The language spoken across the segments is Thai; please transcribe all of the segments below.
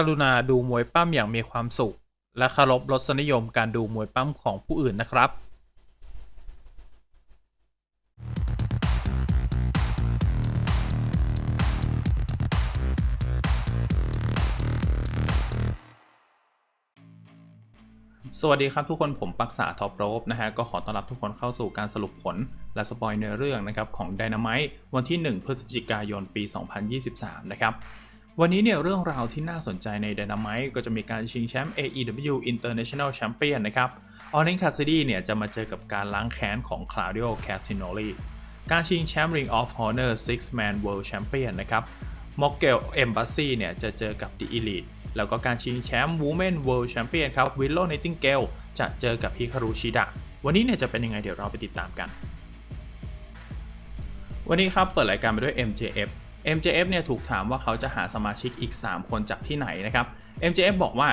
กรุณาดูมวยปั้มอย่างมีความสุข และเคารพรสนิยมการดูมวยปั้มของผู้อื่นนะครับสวัสดีครับทุกคนผมปักษาท็อปโรบนะฮะก็ขอต้อนรับทุกคนเข้าสู่การสรุปผล และสปอยเนื้อเรื่องนะครับของ Dynamite วันที่ 1 พฤศจิกายนปี 2023 นะครับ วันนี้เนี่ยเรื่องราวที่น่าสนใจใน Dynamite ก็จะมีการชิงแชมป์ AEW International Champion นะครับออเรนคาซิดี้เนี่ยจะมาเจอกับการล้างแค้นของ Claudio Castagnoli การชิงแชมป์ Ring of Honor Six Man World Champion นะครับมอกเกลเอมบัสซี่เนี่ยจะเจอกับ The Elite แล้วก็การชิงแชมป์ Women World Champion ครับวิลโล n นติงเกลจะเจอกับฮิคารุชิดะวันนี้เนี่ยจะเป็นยังไงเดี๋ยวเราไปติดตามกัน วันนี้ครับเปิดรายการไปด้วย MJF MJF เนี่ยถูกถามว่าเขาจะหาสมาชิกอีก 3 คนจากที่ไหนนะครับ MJF บอกว่า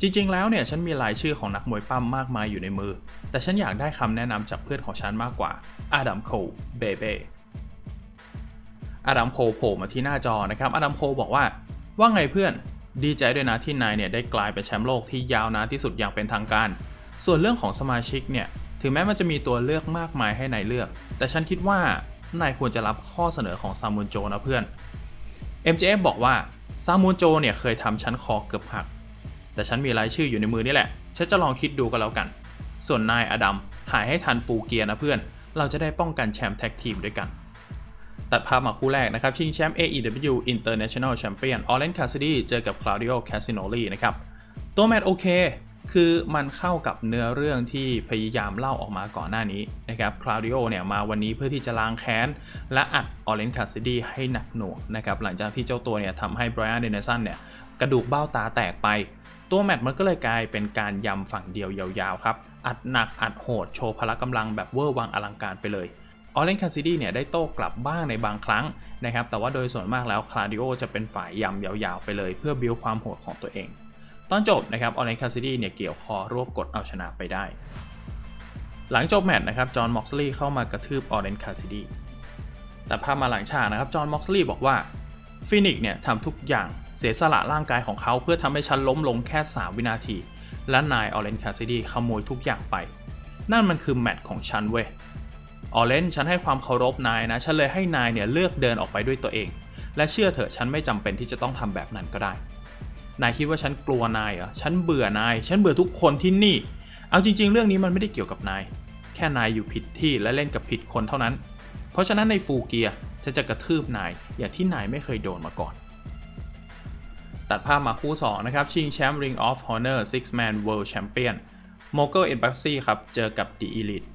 จริงๆ แล้วเนี่ยฉันมีรายชื่อของนักมวยปั้มมากมายอยู่ในมือ แต่ฉันอยากได้คำแนะนำจากเพื่อนของฉันมากกว่าอาดัมโคเบเบอาดัมโคโผล่มาที่หน้าจอนะครับอาดัมโคบอกว่า ว่าไงเพื่อนดีใจด้วยนะที่นายเนี่ยได้กลายเป็นแชมป์โลกที่ยาวนานที่สุดอย่างเป็นทางการ ส่วนเรื่องของสมาชิกเนี่ยถึงแม้มันจะมีตัวเลือกมากมายให้นายเลือก แต่ฉันคิดว่า นายควรจะรับข้อเสนอของซามูนโจนะเพื่อน MJF บอกว่าซามูนโจเนี่ยเคยทำฉันคอเกือบหัก แต่ฉันมีรายชื่ออยู่ในมือนี่แหละ ฉันจะลองคิดดูกันแล้วกัน ส่วนนายอดัมหายให้ทันฟูเกียร์นะเพื่อน เราจะได้ป้องกันแชมป์แท็กทีมด้วยกัน ตัดภาพมาคู่แรกนะครับ ชิงแชมป์ AEW International Champion Orange Cassidy เจอกับ Claudio Castagnoli นะครับ ตัวแมตช์โอเค คือมันเข้ากับเนื้อเรื่องที่พยายามเล่าออกมาก่อนหน้านี้นะครับคลาวดิโอเนี่ยมาวันนี้เพื่อที่จะล้างแค้น และอัดออเรนคาซิดีให้หนักหน่วงนะครับหลังจากที่เจ้าตัวเนี่ยทำให้ไบรอันเดนสันเนี่ยกระดูกเบ้าตาแตกไป ตัวแมตช์มันก็เลยกลายเป็นการยำฝั่งเดียวยาวๆครับอัดหนักอัดโหดโชว์พละกำลังแบบเวอร์วังอลังการไปเลยออเรนคาซิดี้เนี่ยได้โต้กลับบ้างในบางครั้งนะครับแต่ว่าโดยส่วนมากแล้วคลาดิโอจะเป็นฝ่ายยำยาวๆไปเลย เพื่อบิวความโหดของตัวเอง ตอนจบนะครับออเรนคาซิดี้เนี่ยเกี่ยวคอรวบกดเอาชนะไปได้ หลังจบแมตช์นะครับจอห์น ม็อกซ์ลีย์เข้ามากระทืบออเรนคาซิดี้แต่ภาพมาหลังฉากนะครับจอห์น ม็อกซ์ลีย์บอกว่าฟินิกเนี่ยทำทุกอย่างเสียสละร่างกายของเขาเพื่อทำให้ฉันล้มลงแค่ 3 วินาที และนายออเรนคาซิดี้ขโมยทุกอย่างไป นั่นมันคือแมตช์ของฉันเว้ยออเรนฉันให้ความเคารพนายนะฉันเลยให้นายเนี่ยเลือกเดินออกไปด้วยตัวเอง และเชื่อเถอะฉันไม่จำเป็นที่จะต้องทำแบบนั้นก็ได้ นายคิดว่าฉันกลัวนายเหรอ ฉันเบื่อนาย ฉันเบื่อทุกคนที่นี่ เอาจริง ๆ เรื่องนี้มันไม่ได้เกี่ยวกับนาย แค่นายอยู่ผิดที่และเล่นกับผิดคนเท่านั้น เพราะฉะนั้นในฟูเกียฉันจะกระทืบนายอย่างที่นายไม่เคยโดนมาก่อน ตัดภาพมาคู่ 2 นะครับ ชิงแชมป์ Ring of Honor Six Man World Champion m o g e l e m b a x y ครับ เจอกับ The Elite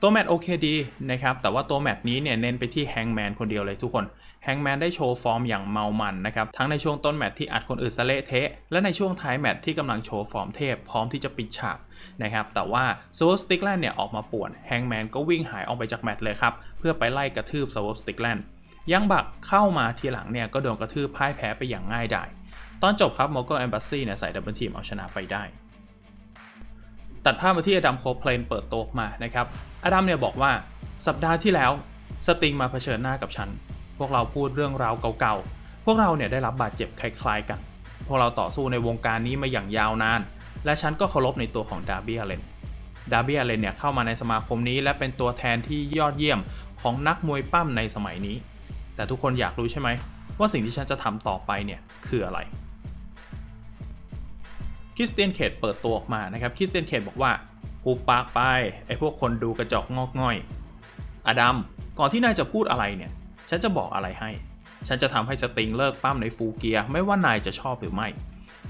ตัวแมตช์โอเคดีนะครับ แต่ว่าตัวแมตช์นี้เนี่ยเน้นไปที่แฮงแมนคนเดียวเลยทุกคน แฮงแมนได้โชว์ฟอร์มอย่างเมามันนะครับ ทั้งในช่วงต้นแมตช์ที่อัดคนอื่นสะเละเทะ และในช่วงท้ายแมตช์ที่กำลังโชว์ฟอร์มเทพพร้อมที่จะปิดฉากนะครับแต่ว่าโซลสติกแลนด์เนี่ยออกมาป่วนแฮงแมนก็วิ่งหายออกไปจากแมตช์เลยครับ เพื่อไปไล่กระทืบโซลสติกแลนด์ยังบักเข้ามาทีหลังเนี่ยก็โดนกระทืบพ่ายแพ้ไปอย่างง่ายดายตอนจบครับโมโกแอมบัสซี่เนี่ยใส่ดับเบิลทีมเอาชนะไปได้ตัดภาพมาที่อดัมโคเพลนเปิดโต๊ะมานะครับ อดัมเนี่ยบอกว่าสัปดาห์ที่แล้วสติงมาเผชิญหน้ากับฉัน พวกเราพูดเรื่องราวเก่าๆ พวกเราเนี่ยได้รับบาดเจ็บคล้ายๆกัน พวกเราต่อสู้ในวงการนี้มาอย่างยาวนาน และฉันก็เคารพในตัวของดาร์บี้อเลน ดาร์บี้อเลนเนี่ยเข้ามาในสมาคมนี้ และเป็นตัวแทนที่ยอดเยี่ยมของนักมวยปั้มในสมัยนี้ แต่ทุกคนอยากรู้ใช่ไหมว่าสิ่งที่ฉันจะทำต่อไปเนี่ยคืออะไรคริสเตียนเคดเปิดตัวออกมานะครับคริสเตียนเคดบอกว่าหูปากไปไอพวกคนดูกระจอกงอกง่อย อดัมก่อนที่นายจะพูดอะไรเนี่ย ฉันจะบอกอะไรให้ ฉันจะทำให้สติงเลิกปั้มในฟูเกียไม่ว่านายจะชอบหรือไม่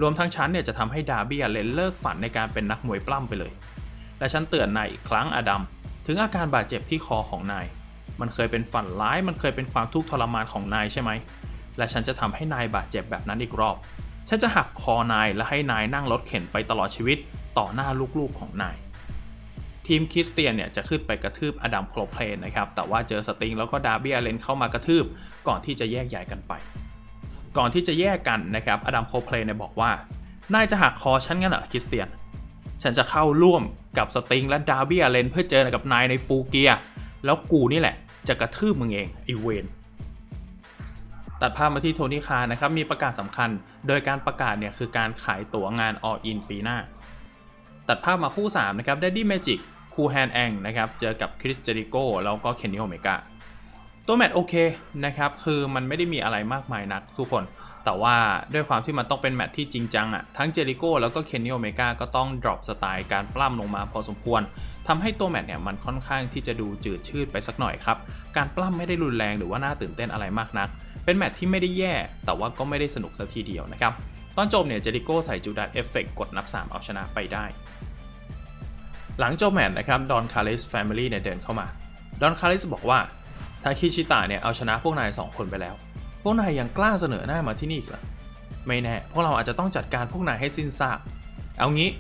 รวมทั้งฉันเนี่ยจะทำให้ดาร์บี้เลนเลิกฝันในการเป็นนักมวยปล้ำไปเลย และฉันเตือนนายอีกครั้งอดัม ถึงอาการบาดเจ็บที่คอของนาย มันเคยเป็นฝันร้าย มันเคยเป็นความทุกข์ทรมานของนายใช่ไหม และฉันจะทำให้นายบาดเจ็บแบบนั้นอีกรอบ ฉันจะหักคอนายและให้นายนั่งรถเข็นไปตลอดชีวิต ต่อหน้าลูกๆของนาย ทีมคริสเตียนเนี่ยจะขึ้นไปกระทืบอดัมโคลเพลนนะครับ แต่ว่าเจอสติงแล้วก็ดาร์บี้อเลนเข้ามากระทืบ ก่อนที่จะแยกย้ายกันไป ก่อนที่จะแยกกันนะครับ อดัมโคลเพลนเนี่ยบอกว่า นายจะหักคอฉันงั้นเหรอคริสเตียน ฉันจะเข้าร่วมกับสติงและดาร์บี้อเลนเพื่อเจอกับนายในฟูเกีย แล้วกูนี่แหละ จะกระทืบมึงเองไอเวนตัดภาพมาที่โทนี่คาร์นะครับ มีประกาศสำคัญ โดยการประกาศเนี่ยคือการขายตั๋วงาน All In ปีหน้า ตัดภาพมาคู่ 3 นะครับ Daddy Magic คูแฮนแองนะครับ เจอกับคริสเจริโกแล้วก็เคนนี่โอเมกาตัวแมตช์โอเคนะครับ คือมันไม่ได้มีอะไรมากมายนักทุกคน แต่ว่าด้วยความที่มันต้องเป็นแมตช์ที่จริงจังอะทั้งเจริโกแล้วก็เคนนี่โอเมกาก็ต้อง drop สไตล์การปล้ำลงมาพอสมควรทำให้ตัวแมตช์เนี่ยมันค่อนข้างที่จะดูจืดชืดไปสักหน่อยครับ การปล้ำไม่ได้รุนแรงหรือว่าน่าตื่นเต้นอะไรมากนัก เป็นแมตช์ที่ไม่ได้แย่ แต่ว่าก็ไม่ได้สนุกสัทีเดียวนะครับ ตอนจบเนี่ยเจริโกใส่จูดัสเอฟเฟกกดนับ 3 เอาชนะไปได้ หลังจบแมตช์นะครับดอนคาริสแฟมิลี่เนี่ยเดินเข้ามาดอนคาริสบอกว่าทาคิชิตะเนี่ยเอาชนะพวกนาย 2 คนไปแล้ว พวกนายยังกล้าเสนอหน้ามาที่นี่อีกเหรอไม่แน่ พวกเราอาจจะต้องจัดการพวกนายให้สิ้นซาก เอางี้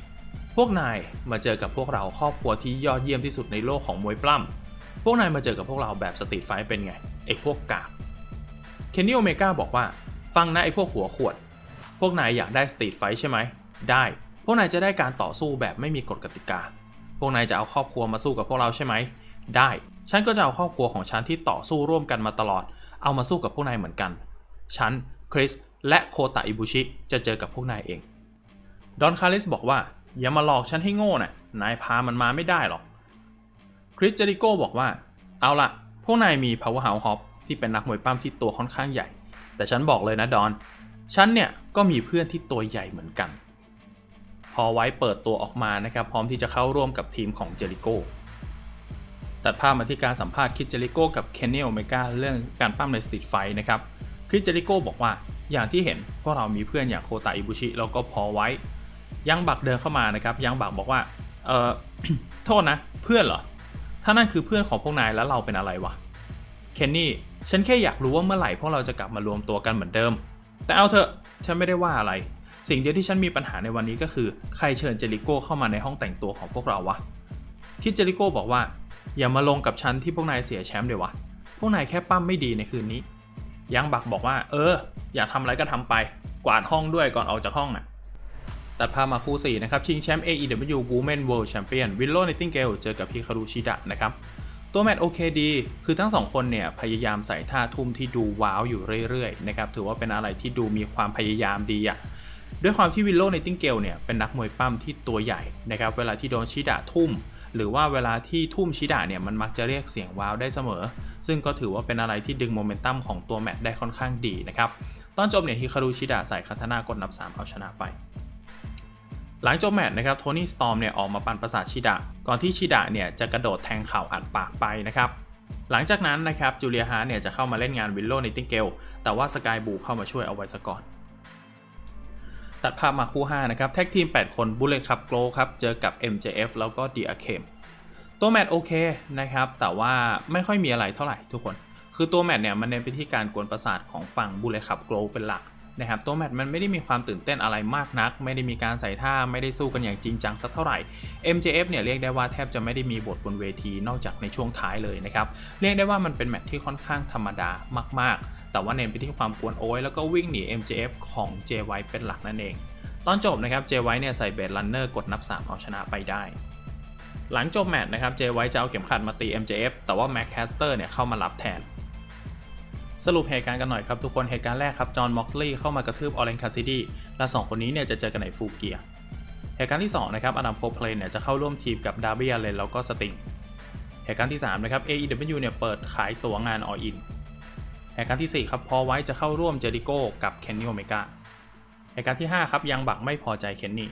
พวกนายมาเจอกับพวกเราครอบครัวที่ยอดเยี่ยมที่สุดในโลกของมวยปล้ำพวกนายมาเจอกับพวกเราแบบสตรีทไฟท์เป็นไงไอ้พวกกากเคนนี่โอเมก้าบอกว่า ฟังนะไอ้พวกหัวขวด พวกนายอยากได้สตรีทไฟท์ใช่ไหมได้ พวกนายจะได้การต่อสู้แบบไม่มีกฎกติกา วกนายจะเอาครอบครัวมาสู้กับพวกเราใช่ไหม ได้ ฉันก็จะเอาครอบครัวของฉันที่ต่อสู้ร่วมกันมาตลอด เอามาสู้กับพวกนายเหมือนกัน ฉัน คริส และโคตะอิบุชิ จะเจอกับพวกนายเอง ดอนคาริสบอกว่า อย่ามาหลอกฉันให้โง่นะนายพามันมาไม่ได้หรอก คริสเจริโกบอกว่า เอาละพวกนายมี Powerhouse Hop ที่เป็นนักมวยปั้มที่ตัวค่อนข้างใหญ่ แต่ฉันบอกเลยนะดอน ฉันเนี่ยก็มีเพื่อนที่ตัวใหญ่เหมือนกัน พอไว้เปิดตัวออกมานะครับพร้อมที่จะเข้าร่วมกับทีมของเจริโกตัดภาพมาที่การสัมภาษณ์คิดเจริโกกับเคนเนลเมกาเรื่องการปั้มในสตรีทไฟนะครับคริสเจริโกบอกว่าอย่างที่เห็นพวกเรามีเพื่อนอย่างโคตาอิบุชิแล้วก็พอไว้ ยังบักเดินเข้ามานะครับยังบักบอกว่าเออโทษนะเพื่อนเหรอ ถ้านั่นคือเพื่อนของพวกนายแล้วเราเป็นอะไรวะเคนนี่ฉันแค่อยากรู้ว่าเมื่อไหร่พวกเราจะกลับมารวมตัวกันเหมือนเดิม แต่เอาเถอะฉันไม่ได้ว่าอะไร สิ่งเดียวที่ฉันมีปัญหาในวันนี้ก็คือใครเชิญเจริโก้เข้ามาในห้องแต่งตัวของพวกเราวะ คิดเจริโก้บอกว่า อย่ามาลงกับฉันที่พวกนายเสียแชมป์เดี๋ยววะ พวกนายแค่ปั้มไม่ดีในคืนนี้ ยังบักบอกว่า เออ อยากทำอะไรก็ทำไป กวาดห้องด้วยก่อนออกจากห้องน่ะ ตัดภาพมาคู่ 4 นะครับ ชิงแชมป์ AEW Women World Champion วิลโล n นติงเกลเจอกับฮิคารุชิดะนะครับตัวแมตช์โอเคดี คือทั้งสองคนเนี่ยพยายามใส่ท่าทุ่มที่ดูว้าวอยู่เรื่อยๆนะครับ ถือว่าเป็นอะไรที่ดูมีความพยายามดีอะ ด้วยความที่วิลโล n นติงเกลเนี่ยเป็นนักมวยปั้มที่ตัวใหญ่นะครับเวลาที่โดนชิดะทุ่ม หรือว่าเวลาที่ทุ่มชิดะเนี่ยมันมักจะเรียกเสียงว้าวได้เสมอ ซึ่งก็ถือว่าเป็นอะไรที่ดึงโมเมนตัมของตัวแมตช์ได้ค่อนข้างดีนะครับตอนจบเนี่ยฮิคารุชิดะใส่คาทานากดนับ 3 เอาชนะไป หลังจบแมตช์นะครับโทนี่สตอมเนี่ยออกมาปั่นประสาทชิดะ ก่อนที่ชิดะเนี่ยจะกระโดดแทงเข่าอัดปากไปนะครับหลังจากนั้นนะครับจูเลียฮาร์เนี่ยจะเข้ามาเล่นงานวิลโลในติงเกลแต่ว่าสกายบูเข้ามาช่วยเอาไว้ซะก่อน ตัดภาพมาคู่ 5 นะครับ แท็กทีม 8 คนบุลเลตคับโกลครับ เจอกับ MJF แล้วก็ดีอาเคมตัวแมตช์โอเคนะครับ แต่ว่าไม่ค่อยมีอะไรเท่าไหร่ทุกคน คือตัวแมตช์เนี่ยมันเน้นไปที่การกวนประสาทของฝั่งบุลเลตคับโกลเป็นหลักนะครับตัวแมตช์มันไม่ได้มีความตื่นเต้นอะไรมากนัก ไม่ได้มีการใส่ท่าไม่ได้สู้กันอย่างจริงจังสักเท่าไหร่ MJF เนี่ยเรียกได้ว่าแทบจะไม่ได้มีบทบนเวทีนอกจากในช่วงท้ายเลยนะครับ เรียกได้ว่ามันเป็นแมตช์ที่ค่อนข้างธรรมดามากๆ แต่ว่าเน้นไปที่ความกวนโอ้ยแล้วก็วิ่งหนี MJF ของ J White เป็นหลักนั่นเอง ตอนจบนะครับ J White เนี่ยใส่เบสลันเนอร์กดนับ 3 เอาชนะไปได้ หลังจบแมตช์นะครับ J White จะเอาเข็มขัดมาตี MJF แต่ว่า Mac Caster เนี่ยเข้ามารับแทน สรุปเหตุการณ์กันหน่อยครับทุกคน เหตุการณ์แรกครับ จอห์น ม็อกซ์ลีย์เข้ามากระทืบออเรนคาซิดี้ และสองคนนี้เนี่ยจะเจอกันในฟูเกีย เหตุการณ์ที่2นะครับ อดัมโคเพลนเนี่ยจะเข้าร่วมทีมกับดาร์บี้อเลนแล้วก็สติง เหตุการณ์ที่3นะครับ AEW เนี่ยเปิดขายตั๋วงานออิน เหตุการณ์ที่ 4 ครับพอไว้จะเข้าร่วมเจริโก้กับเคนนี่โอเมกาเหตุการณ์ที่ 5 ครับยังบักไม่พอใจเคนนี่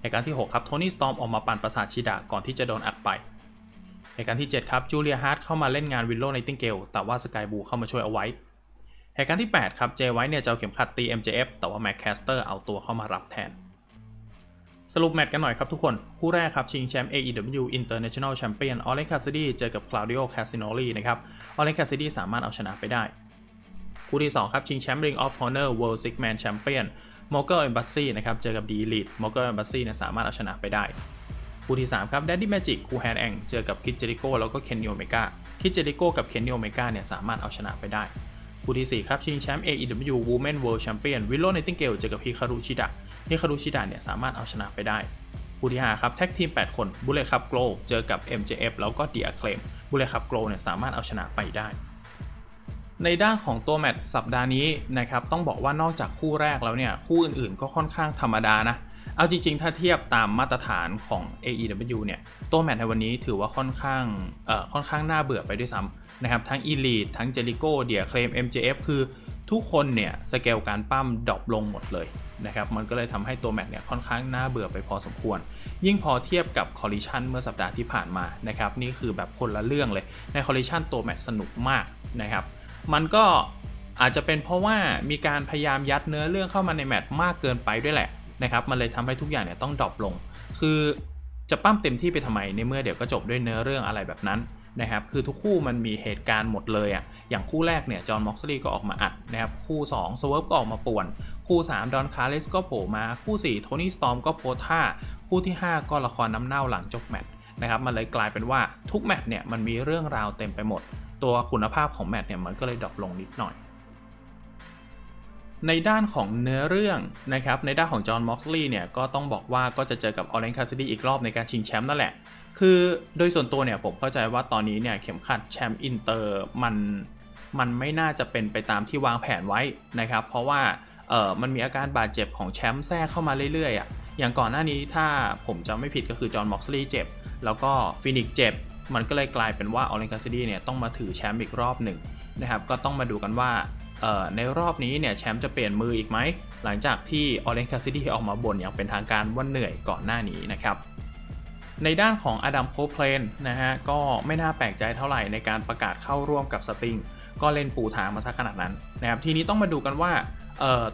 เหตุการณ์ที่ 6 ครับโทนี่สตอมออกมาปั่นประสาทชิดะก่อนที่จะโดนอัดไปเหตุการณ์ที่ 7 ครับจูเลียฮาร์ดเข้ามาเล่นงานวิลโลในติงเกลแต่ว่าสกายบูเข้ามาช่วยเอาไว้เหตุการณ์ที่ 8 ครับเจไว้เนี่ยจะเอาเข็มขัดตี MJF แต่ว่าแม็กแคสเตอร์เอาตัวเข้ามารับแทน สรุปแมตช์กันหน่อยครับทุกคน คู่แรกครับ ชิงแชมป์ AEW International Champion ออเลนคาซิดี้เจอกับคลาวดิโอคาซิโนลีนะครับออเลนคาซิดี้สามารถเอาชนะไปได้ คู่ที่ 2 ครับ ชิงแชมป์ Ring of Honor World Six Man Champion มอ g เกอร์เอมบัสซีนะครับ เจอกับดีลีดมอ g เกอร์เอมบัสซีเนี่ยสามารถเอาชนะไปได้ คู่ที่ 3 ครับ Daddy Magic คูแฮนแองเจอกับคิดเจริโกแล้วก็เคนนิโอเมกาคิดเจริโกกับเคนนิโอเมกาเนี่ยสามารถเอาชนะไปได้ คู่ที่ 4 ครับชิงแชมป์ AEW Women World Champion วิลโลไนติงเกลเจอกับฮิคารุชิดะฮิคารุชิดะเนี่ยสามารถเอาชนะไปได้คู่ที่ 5 ครับแท็กทีม 8 คนบุลเลคับโกลเจอกับ MJF แล้วก็เดียเคลมบุลเลคับโกลเนี่ยสามารถเอาชนะไปได้ ในด้านของตัวแมตช์สัปดาห์นี้นะครับต้องบอกว่านอกจากคู่แรกแล้วเนี่ยคู่อื่นๆ ก็ค่อนข้างธรรมดานะ เอาจริงๆ ถ้าเทียบตามมาตรฐานของ AEW เนี่ย ตัวแมตช์ในวันนี้ถือว่าค่อนข้างเอ่อค่อนข้างน่าเบื่อไปด้วยซ้ำนะครับ ทั้ง Elite ทั้ง Jericho เดียเคลม MJF คือทุกคนเนี่ย สเกลการปั้มดรอปลงหมดเลยนะครับ มันก็เลยทำให้ตัวแมตช์เนี่ยค่อนข้างน่าเบื่อไปพอสมควร ยิ่งพอเทียบกับ Collision เมื่อสัปดาห์ที่ผ่านมานะครับ นี่คือแบบคนละเรื่องเลย ใน Collision ตัวแมตช์สนุกมากนะครับ มันก็อาจจะเป็นเพราะว่ามีการพยายามยัดเนื้อเรื่องเข้ามาในแมตช์มากเกินไปด้วยแหละ นะครับมันเลยทำให้ทุกอย่างเนี่ยต้องดรอปลง คือจะปั้มเต็มที่ไปทำไมในเมื่อเดี๋ยวก็จบด้วยเนื้อเรื่องอะไรแบบนั้นนะครับคือทุกคู่มันมีเหตุการณ์หมดเลยอะ่ะอย่างคู่แรกเนี่ยจอห์นม็อกซลีก็ออกมาอัดนะครับคู่2สเวิร์ฟก็ออกมาป่วน คู่3ดอนคาร์เลสก็โผล่มาคู่4โทนี่สตอมก็โพสท่าคู่ที่ 5 ก็ละครน้ำเน่าหลังจบแมตช์นะครับมันเลยกลายเป็นว่าทุกแมตช์เนี่ยมันมีเรื่องราวเต็มไปหมด ตัวคุณภาพของแมตช์เนี่ยมันก็เลยดรอปลงนิดหน่อย ในด้านของเนื้อเรื่องนะครับในด้านของจอห์นม็อกซ์ลีย์เนี่ยก็ต้องบอกว่าก็จะเจอกับออเรนคาซิดี้อีกรอบในการชิงแชมป์นั่นแหละ คือโดยส่วนตัวเนี่ยผมเข้าใจว่าตอนนี้เนี่ยเข็มขัดแชมป์อินเตอร์มันมันไม่น่าจะเป็นไปตามที่วางแผนไว้นะครับ เพราะว่าเออมันมีอาการบาดเจ็บของแชมป์แทรกเข้ามาเรื่อยๆอะอย่างก่อนหน้านี้ถ้าผมจำไม่ผิดก็คือจอห์นม็อกซ์ลีย์เจ็บ แล้วก็ฟินิกเจ็บ มันก็เลยกลายเป็นว่าออเรนคาซิดี้เนี่ยต้องมาถือแชมป์อีกรอบหนึ่งนะครับก็ต้องมาดูกันว่า ในรอบนี้เนี่ยแชมป์จะเปลี่ยนมืออีกไหม หลังจากที่ออเรนคาซิดี้ออกมาบ่นอย่างเป็นทางการว่าเหนื่อยก่อนหน้านี้นะครับ ในด้านของอดัมโคเพลนนะฮะก็ไม่น่าแปลกใจเท่าไหร่ในการประกาศเข้าร่วมกับสติงก็เล่นปูทางมาสักขนาดนั้นนะครับทีนี้ต้องมาดูกันว่า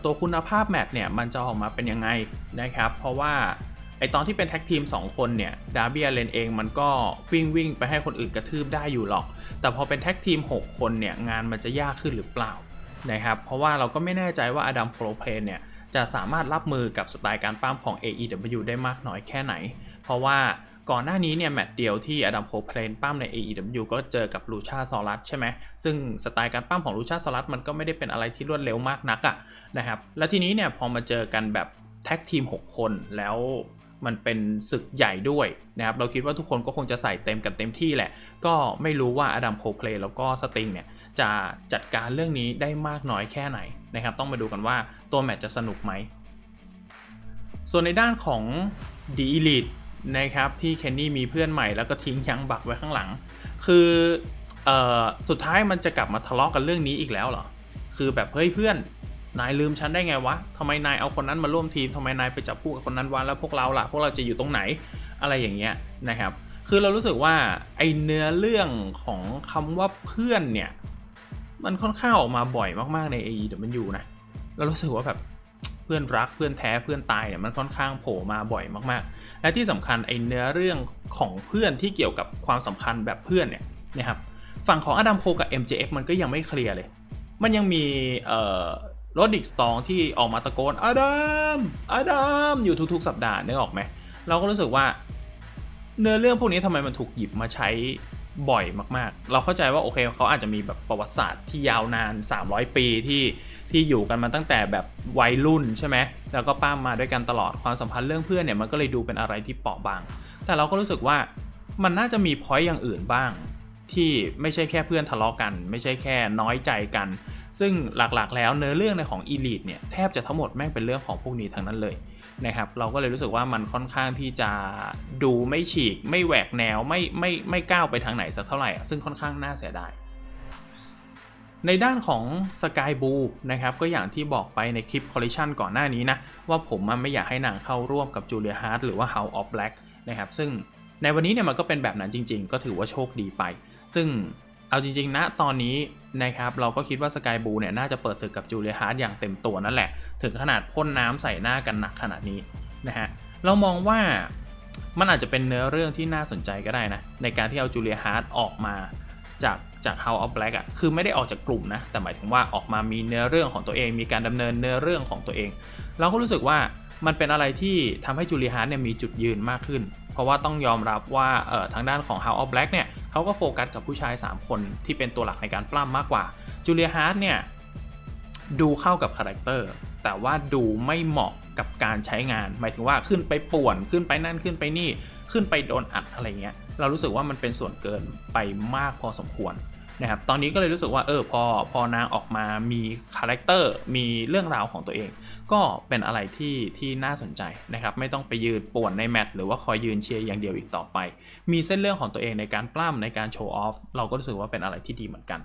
ตัวคุณภาพแมตช์เนี่ยมันจะออกมาเป็นยังไงนะครับ เพราะว่าไอตอนที่เป็นแท็กทีม 2 คนเนี่ยดาร์บียเลนเองมันก็วิ่งวิ่งไปให้คนอื่นกระทืบได้อยู่หรอก แต่พอเป็นแท็กทีม 6 คนเนี่ยงานมันจะยากขึ้นหรือเปล่า นะครับ เพราะว่าเราก็ไม่แน่ใจว่าอดัมโคเพลนเนี่ยจะสามารถรับมือกับสไตล์การปั้มของ AEW ได้มากน้อยแค่ไหน เพราะว่าก่อนหน้านี้เนี่ยแมตช์เดียวที่อดัมโคเพลนปั้มใน AEW ก็เจอกับลูชาซอรัสใช่ไหม ซึ่งสไตล์การปั้มของลูชาซอรัสมันก็ไม่ได้เป็นอะไรที่รวดเร็วมากนักอะนะครับ แล้วทีนี้เนี่ยพอมาเจอกันแบบแท็กทีม 6 คนแล้วมันเป็นศึกใหญ่ด้วยนะครับ เราคิดว่าทุกคนก็คงจะใส่เต็มกันเต็มที่แหละ ก็ไม่รู้ว่าอดัมโคเพลนแล้วก็สติงเนี่ย จะจัดการเรื่องนี้ได้มากน้อยแค่ไหนนะครับ ต้องมาดูกันว่าตัวแมตช์จะสนุกไหม ส่วนในด้านของ The l i t e นะครับที่เคนนี่มีเพื่อนใหม่แล้วก็ทิ้งยังบักไว้ข้างหลัง คืออสุดท้ายมันจะกลับมาทะเลาะกันเรื่องนี้อีกแล้วเหรอ คือแบบเฮ้ยเพื่อนนายลืมฉันได้ไงวะทำไมนายเอาคนนั้นมาร่วมทีมทำไมนายไปจับคู่กับคนนั้นวะแล้วพวกเราล่ะ พวกเราจะอยู่ตรงไหนอะไรอย่างเงี้ยนะครับ คือเรารู้สึกว่าไอเนื้อเรื่องของคำว่าเพื่อนเนี่ย มันค่อนข้างออกมาบ่อยมากๆใน AEW นะเรารู้สึกว่าแบบเพื่อนรักเพื่อนแท้เพื่อนตายเนี่ยมันค่อนข้างโผล่มาบ่อยมากๆ และที่สำคัญไอเนื้อเรื่องของเพื่อนที่เกี่ยวกับความสำคัญแบบเพื่อนเนี่ยนะครับฝั่งของอดัมโคกับ MJF มันก็ยังไม่เคลียร์เลย มันยังมีเอ่อโรดิกสตองที่ออกมาตะโกนอดัมอดัมอยู่ทุกๆ สัปดาห์นึกออกไหมเราก็รู้สึกว่าเนื้อเรื่องพวกนี้ทำไมมันถูกหยิบมาใช้ บ่อยมาก ๆ เราเข้าใจว่าโอเคเขาอาจจะมีแบบประวัติศาสตร์ที่ยาวนาน 300 ปีที่ที่อยู่กันมาตั้งแต่แบบวัยรุ่นใช่ไหมแล้วก็ป้ามมาด้วยกันตลอดความสัมพันธ์เรื่องเพื่อนเนี่ยมันก็เลยดูเป็นอะไรที่เปราะบาง แต่เราก็รู้สึกว่ามันน่าจะมีพอยต์อย่างอื่นบ้าง ที่ไม่ใช่แค่เพื่อนทะเลาะกัน ไม่ใช่แค่น้อยใจกัน ซึ่งหลักๆ แล้วเนื้อเรื่องในของ Elite เนี่ยแทบจะทั้งหมดแม่งเป็นเรื่องของพวกนี้ทั้งนั้นเลย นะครับเราก็เลยรู้สึกว่ามันค่อนข้างที่จะดูไม่ฉีก ไม่แหวกแนวไม่ไม่ไม่ก้าวไปทางไหนสักเท่าไหร่ ซึ่งค่อนข้างน่าเสียดายในด้านของ Sky b l u นะครับก็อย่างที่บอกไปในคลิป Collision ก่อนหน้านี้นะว่าผมไม่อยากให้นางเข้าร่วมกับ Julia Hart หรือว่า House of Black นะครับซึ่งในวันนี้เนี่ยมันก็เป็นแบบนั้นจริงๆ ก็ถือว่าโชคดีไป ซึ่ง เอาจริงๆ นะตอนนี้นะครับเราก็คิดว่าสกายบูเนี่ยน่าจะเปิดศึกกับจูเลียฮาร์ดอย่างเต็มตัวนั่นแหละ ถึงขนาดพ่นน้ำใส่หน้ากันหนักขนาดนี้นะฮะเรามองว่ามันอาจจะเป็นเนื้อเรื่องที่น่าสนใจก็ได้นะ ในการที่เอาจูเลียฮาร์ดออกมาจากจาก House of Black อะ่ะคือไม่ได้ออกจากกลุ่มนะ แต่หมายถึงว่าออกมามีเนื้อเรื่องของตัวเอง มีการดำเนินเนื้อเรื่องของตัวเอง เราก็รู้สึกว่ามันเป็นอะไรที่ทำให้จูเลียฮาร์ดเนี่ยมีจุดยืนมากขึ้น เพราะว่าต้องยอมรับว่าเอ่อทางด้านของ House of Black เนี่ย เขาก็โฟกัสกับผู้ชาย 3 คนที่เป็นตัวหลักในการปล้ำมากกว่าจูเลียฮาร์ดเนี่ยดูเข้ากับคาแรคเตอร์แต่ว่าดูไม่เหมาะกับการใช้งาน หมายถึงว่าขึ้นไปป่วนขึ้นไปนั่นขึ้นไปนี่ขึ้นไปโดนอัดอะไรเงี้ยเรารู้สึกว่ามันเป็นส่วนเกินไปมากพอสมควร นะครับตอนนี้ก็เลยรู้สึกว่าเออพอพอนางออกมามีคาแรคเตอร์มีเรื่องราวของตัวเอง ก็เป็นอะไรที่ที่น่าสนใจนะครับไม่ต้องไปยืนป่วนในแมตช์หรือว่าคอยยืนเชียร์อย่างเดียวอีกต่อไป มีเส้นเรื่องของตัวเองในการปล้ำในการโชว์ออฟเราก็รู้สึกว่าเป็นอะไรที่ดีเหมือนกัน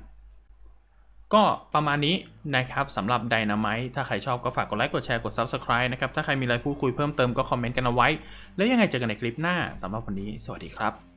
ก็ประมาณนี้นะครับสำหรับ Dynamite ถ้าใครชอบก็ฝากกดไลค์กดแชร์กด Subscribe นะครับ ถ้าใครมีอะไรพูดคุยเพิ่มเติมก็คอมเมนต์กันเอาไว้ แล้วยังไงเจอกันในคลิปหน้าสำหรับวันนี้ สวัสดีครับ